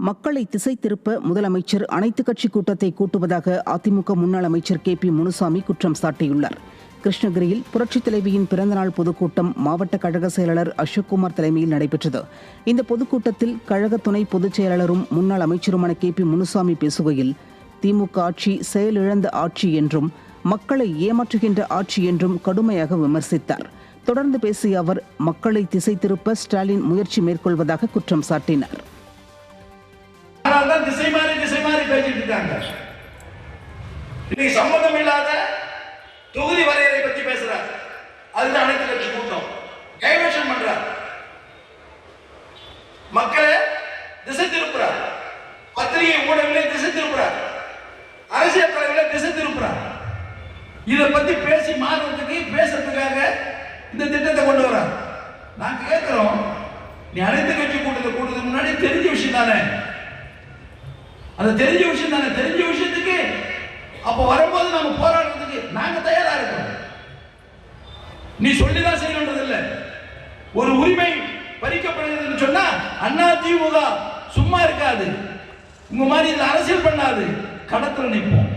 மக்களை திசை திருப்ப முதலமைச்சர் அனைத்து கட்சி கூட்டத்தை கூட்டுவதாக அதிமுக முன்னாள் அமைச்சர் கே பி முனுசாமி குற்றம் சாட்டியுள்ளார். கிருஷ்ணகிரியில் புரட்சித் தலைவியின் பிறந்தநாள் பொதுக்கூட்டம் மாவட்ட கழக செயலாளர் அசோக்குமார் தலைமையில் நடைபெற்றது. இந்த பொதுக்கூட்டத்தில் கழக துணை பொதுச் செயலாளரும் முன்னாள் அமைச்சருமான கே பி முனுசாமி பேசுகையில் திமுக ஆட்சி செயலிழந்த ஆட்சி என்றும் மக்களை ஏமாற்றுகின்ற ஆட்சி என்றும் கடுமையாக விமர்சித்தார். தொடர்ந்து பேசிய அவர் மக்களை திசை திருப்ப ஸ்டாலின் முயற்சி மேற்கொள்வதாக குற்றம் சாட்டினார். எல்லாம் திசை மாறி திசை மாறி பேசிட்டு இருக்காங்க. இன்னைக்கு சம்பந்தம் இல்லாத தொகுதி வரையறை பத்தி பேசுறார். அதுதான் அனைத்து கட்சி கூட்டம். டைவர்ஷன் பண்றார். மக்களை திசை திருப்புறார். பத்திரிகை ஊடகங்களை திசை திருப்புறார். அரசியல் தலைவர்களை திசை திருப்புறார். இதை பத்தி பேசி மாறுறதுக்கு பேசுறதுக்காக இந்த திட்டத்தை கொண்டு வரார் நாங்க கேட்கிறோம் நீ அனைத்து கட்சி கூட்டத்தை கூட்டத்துக்கு முன்னாடி தெரிஞ்ச விஷயம் தானே. அது தெரிஞ்ச விஷயம் தானே தெரிஞ்ச விஷயத்துக்கு அப்ப வரும்போது நம்ம போராடுறதுக்கு நாங்க தயாரா இருக்கோம். நீ சொல்லிதான் செய்யணுன்றது இல்ல ஒரு உரிமை பறிக்கப்படுகிறதுன்னு சொன்னா அண்ணா திமுக சும்மா இருக்காது. உங்க மாதிரி இதை அரசியல் பண்ணாது. கடத்தில் நிற்போம்.